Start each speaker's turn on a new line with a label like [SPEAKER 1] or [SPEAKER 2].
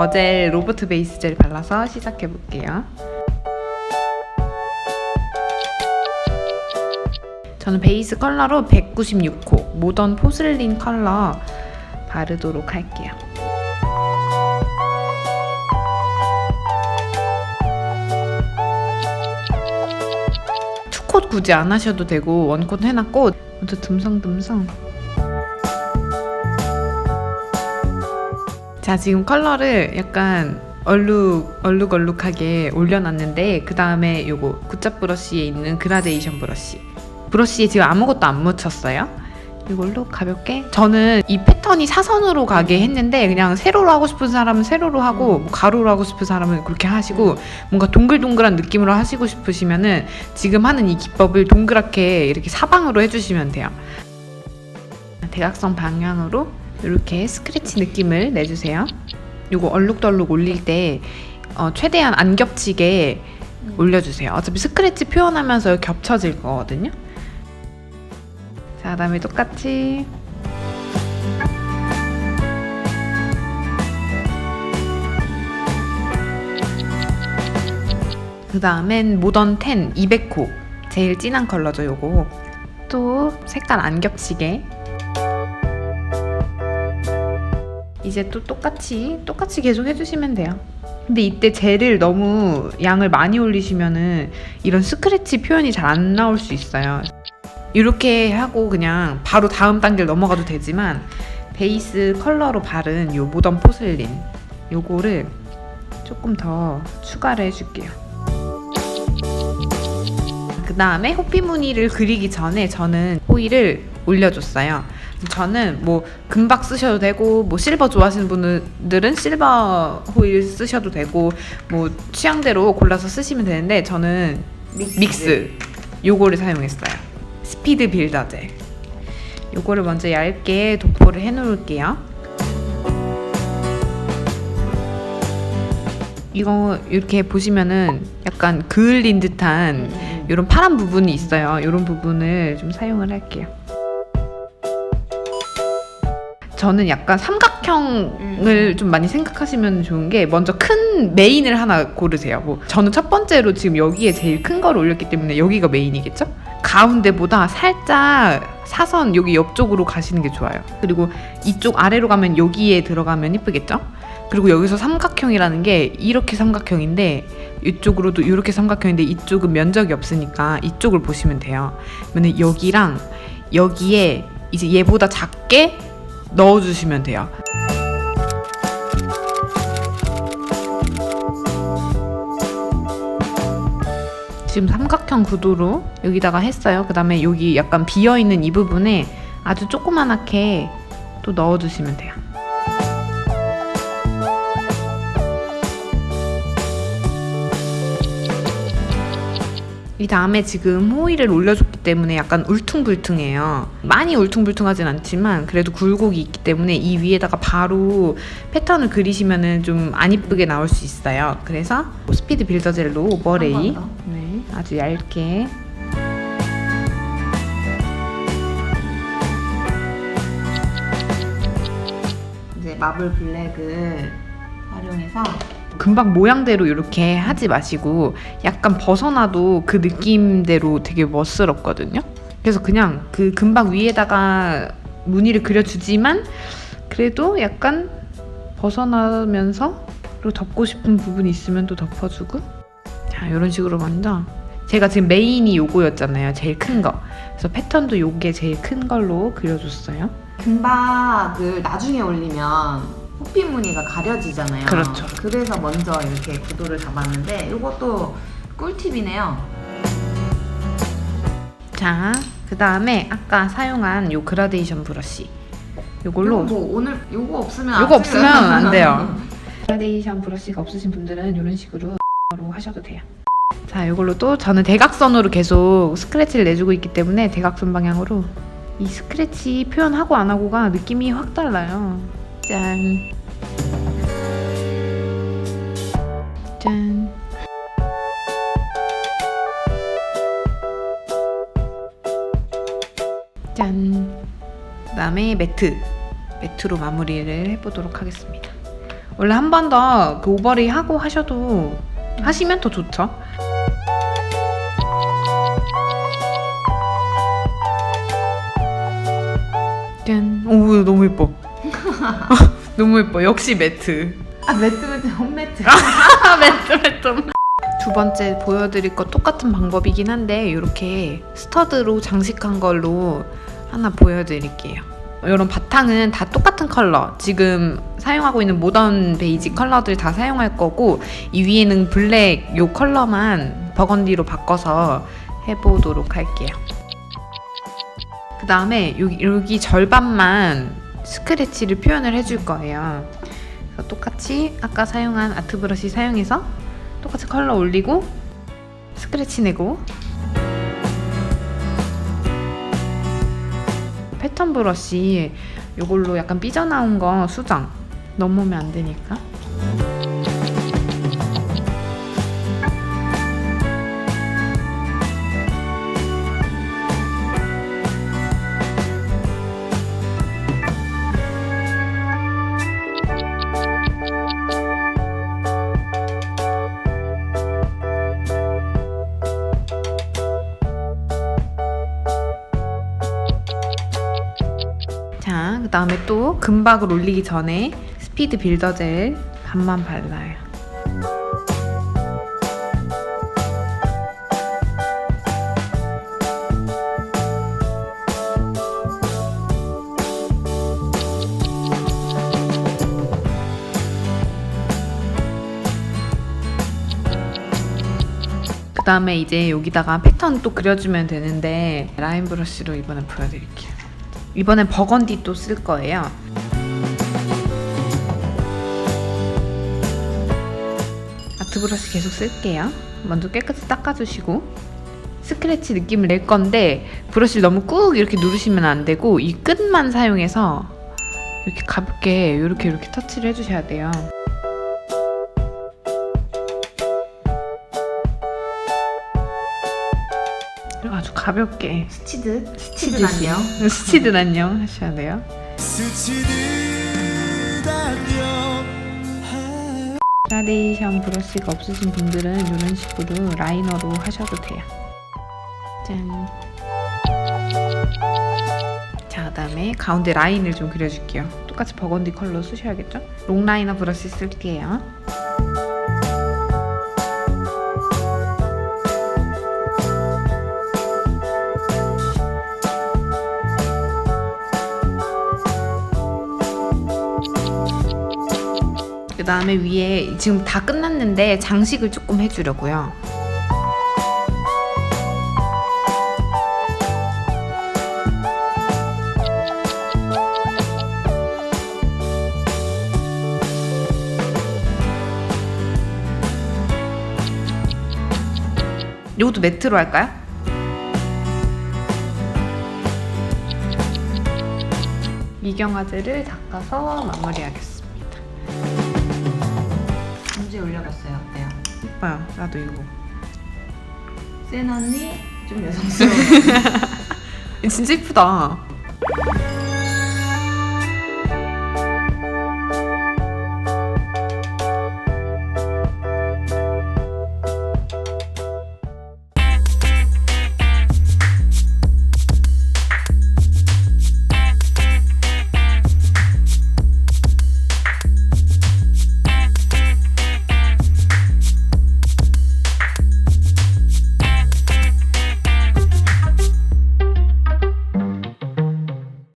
[SPEAKER 1] 더젤 로버트 베이스 젤 발라서 시작해 볼게요. 저는 베이스 컬러로 196호 모던 포슬린 컬러 바르도록 할게요. 투콧 굳이 안 하셔도 되고 원콧 해놨고 먼저 듬성듬성 자 지금 컬러를 약간 얼룩 얼룩얼룩하게 올려놨는데 그 다음에 요거 굿잡 브러쉬에 있는 그라데이션 브러쉬. 브러쉬에 지금 아무것도 안 묻혔어요. 이걸로 가볍게 저는 이 패턴이 사선으로 가게 했는데 그냥 세로로 하고 싶은 사람은 세로로 하고 뭐 가로로 하고 싶은 사람은 그렇게 하시고 뭔가 동글동글한 느낌으로 하시고 싶으시면은 지금 하는 이 기법을 동그랗게 이렇게 사방으로 해주시면 돼요 대각선 방향으로 이렇게 스크래치 느낌을 내주세요. 요거 얼룩덜룩 올릴 때 어, 최대한 안 겹치게 올려주세요. 어차피 스크래치 표현하면서 겹쳐질 거거든요. 자, 그다음에 똑같이. 그 다음엔 모던 10 200호. 제일 진한 컬러죠 요거. 또 색깔 안 겹치게 이제 또 똑같이 똑같이 계속 해주시면 돼요 근데 이때 젤을 너무 양을 많이 올리시면은 이런 스크래치 표현이 잘 안 나올 수 있어요 이렇게 하고 그냥 바로 다음 단계를 넘어가도 되지만 베이스 컬러로 바른 요 모던 포슬린 요거를 조금 더 추가를 해줄게요. 그 다음에 호피 무늬를 그리기 전에 저는 호일을 올려줬어요. 저는 뭐 금박 쓰셔도 되고 뭐 실버 좋아하시는 분들은 실버 호일 쓰셔도 되고 뭐 취향대로 골라서 쓰시면 되는데 저는 믹스 요거를 사용했어요. 스피드 빌더 젤. 요거를 먼저 얇게 도포를 해 놓을게요. 이거 이렇게 보시면은 약간 그을린 듯한 이런 파란 부분이 있어요. 이런 부분을 좀 사용을 할게요. 저는 약간 삼각형을 좀 많이 생각하시면 좋은 게 먼저 큰 메인을 하나 고르세요. 뭐 저는 첫 번째로 지금 여기에 제일 큰 걸 올렸기 때문에 여기가 메인이겠죠? 가운데보다 살짝 사선 여기 옆쪽으로 가시는 게 좋아요. 그리고 이쪽 아래로 가면 여기에 들어가면 이쁘겠죠? 그리고 여기서 삼각형이라는 게 이렇게 삼각형인데 이쪽으로도 이렇게 삼각형인데 이쪽은 면적이 없으니까 이쪽을 보시면 돼요. 그러면 여기랑 여기에 이제 얘보다 작게 넣어주시면 돼요. 지금 삼각형 구도로 여기다가 했어요. 그 다음에 여기 약간 비어있는 이 부분에 아주 조그만하게 또 넣어주시면 돼요. 이 다음에 지금 호일을 올려줬기 때문에 약간 울퉁불퉁해요. 많이 울퉁불퉁하진 않지만 그래도 굴곡이 있기 때문에 이 위에다가 바로 패턴을 그리시면은 좀 안 이쁘게 나올 수 있어요. 그래서 스피드 빌더 젤로 오버레이. 네, 아주 얇게
[SPEAKER 2] 이제 마블 블랙을 활용해서
[SPEAKER 1] 금방 모양대로 이렇게 하지 마시고 약간 벗어나도 그 느낌대로 되게 멋스럽거든요. 그래서 그냥 그 금방 위에다가 무늬를 그려주지만 그래도 약간 벗어나면서 그리고 덮고 싶은 부분이 있으면 또 덮어주고 자 이런 식으로 먼저 제가 지금 메인이 요거였잖아요. 제일 큰 거. 그래서 패턴도 요게 제일 큰 걸로 그려줬어요.
[SPEAKER 2] 금박을 나중에 올리면 호피 무늬가 가려지잖아요.
[SPEAKER 1] 그렇죠.
[SPEAKER 2] 그래서 먼저 이렇게 구도를 잡았는데 이것도 꿀팁이네요.
[SPEAKER 1] 자, 그 다음에 아까 사용한 요 그라데이션 브러쉬. 요걸로
[SPEAKER 2] 이거 뭐 오늘 요거 없으면
[SPEAKER 1] 요거
[SPEAKER 2] 안
[SPEAKER 1] 없으면
[SPEAKER 2] 쓰면
[SPEAKER 1] 안 돼요. 그라데이션 브러쉬가 없으신 분들은 이런 식으로 로 하셔도 돼요. 자, 이걸로 또 저는 대각선으로 계속 스크래치를 내주고 있기 때문에 대각선 방향으로 이 스크래치 표현하고 안 하고가 느낌이 확 달라요. 짠. 짠. 짠. 그다음에 매트. 매트로 마무리를 해보도록 하겠습니다. 원래 한 번 더 그 오버레이 하고 하셔도 하시면 더 좋죠. 짠. 오 너무 예뻐. 너무 예뻐. 역시 매트.
[SPEAKER 2] 아 매트 매트 홈매트.
[SPEAKER 1] 아, 매트 매트. 두 번째 보여드릴 거 똑같은 방법이긴 한데 이렇게 스터드로 장식한 걸로 하나 보여드릴게요. 이런 바탕은 다 똑같은 컬러. 지금 사용하고 있는 모던 베이지 컬러들 다 사용할 거고 이 위에는 블랙 요 컬러만 버건디로 바꿔서 해보도록 할게요. 그 다음에 여기, 여기 절반만 스크래치를 표현을 해줄 거예요. 그래서 똑같이 아까 사용한 아트 브러쉬 사용해서 똑같이 컬러 올리고 스크래치 내고 패턴 브러쉬 이걸로 약간 삐져나온 거 수정 넘으면 안 되니까 그 다음에 또 금박을 올리기 전에 스피드 빌더 젤 반만 발라요. 그 다음에 이제 여기다가 패턴 또 그려주면 되는데 라인 브러쉬로 이번엔 보여드릴게요. 이번엔 버건디 또 쓸 거예요. 아트 브러쉬 계속 쓸게요. 먼저 깨끗이 닦아주시고 스크래치 느낌을 낼 건데 브러쉬를 너무 꾹 이렇게 누르시면 안 되고 이 끝만 사용해서 이렇게 가볍게 이렇게 이렇게 터치를 해주셔야 돼요. 가볍게
[SPEAKER 2] 스치듯
[SPEAKER 1] 스치듯이.
[SPEAKER 2] 스치듯 안녕.
[SPEAKER 1] 스치듯 안녕 하셔야 돼요.
[SPEAKER 3] 스치듯 안녕
[SPEAKER 1] 그라데이션 브러쉬가 없으신 분들은 이런 식으로 라이너로 하셔도 돼요. 짠. 자, 그다음에 가운데 라인을 좀 그려줄게요. 똑같이 버건디 컬러 쓰셔야겠죠? 롱 라이너 브러쉬 쓸게요. 다음에 위에 지금 다 끝났는데 장식을 조금 해주려고요. 이것도 매트로 할까요? 미경화제를 닦아서 마무리하겠습니다.
[SPEAKER 2] 언제 올려봤어요? 어때요?
[SPEAKER 1] 예뻐요. 나도 이거.
[SPEAKER 2] 센 언니 좀 여성스러워.
[SPEAKER 1] 진짜 예쁘다.